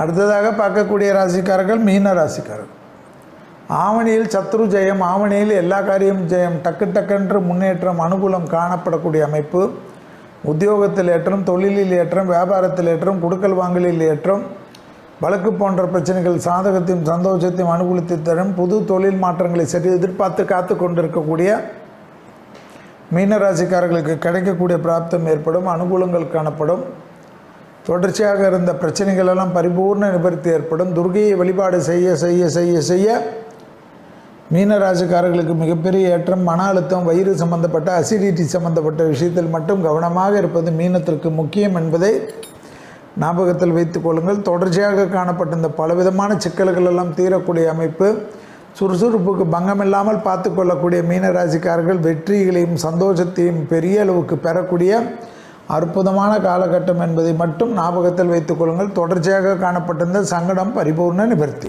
அடுத்ததாக பார்க்கக்கூடிய ராசிக்காரர்கள் மீன ராசிக்காரர்கள். ஆவணியில் சத்ரு ஜெயம் ஆவணியில் எல்லா காரியம் ஜெயம். டக்கு டக்கென்று முன்னேற்றம் அனுகூலம் காணப்படக்கூடிய அமைப்பு. உத்தியோகத்தில் ஏற்றம் தொழிலில் ஏற்றம் வியாபாரத்தில் ஏற்றம் குடுக்கல் வாங்கலில் ஏற்றம். வழக்கு போன்ற பிரச்சனைகள் சாதகத்தையும் சந்தோஷத்தையும் அனுகூலத்தை தரும். புது தொழில் மாற்றங்களை சரி எதிர்பார்த்து காத்து கொண்டிருக்கக்கூடிய மீனராசிக்காரர்களுக்கு கிடைக்கக்கூடிய பிராப்தம் ஏற்படும் அனுகூலங்கள் காணப்படும். தொடர்ச்சியாக இருந்த பிரச்சனைகள் எல்லாம் பரிபூர்ண நிவர்த்தி ஏற்படும். துர்கையை வழிபாடு செய்ய செய்ய செய்ய செய்ய மீனராசிக்காரர்களுக்கு மிகப்பெரிய ஏற்றம் மன அழுத்தம் வயிறு சம்பந்தப்பட்ட அசிடிட்டி சம்பந்தப்பட்ட விஷயத்தில் மட்டும் கவனமாக இருப்பது மீனத்திற்கு முக்கியம் என்பதை ஞாபகத்தில் வைத்துக் கொள்ளுங்கள். தொடர்ச்சியாக காணப்பட்ட இந்த பலவிதமான சிக்கல்கள் எல்லாம் தீரக்கூடிய அமைப்பு. சுறுசுறுப்புக்கு பங்கமில்லாமல் பார்த்து கொள்ளக்கூடிய மீனராசிக்காரர்கள் வெற்றிகளையும் சந்தோஷத்தையும் பெரிய அளவுக்கு பெறக்கூடிய அற்புதமான காலகட்டம் என்பதை மட்டும் ஞாபகத்தில் வைத்துக் கொள்ளுங்கள். தொடர்ச்சியாக காணப்பட்டிருந்த சங்கடம் பரிபூர்ண நிவர்த்தி.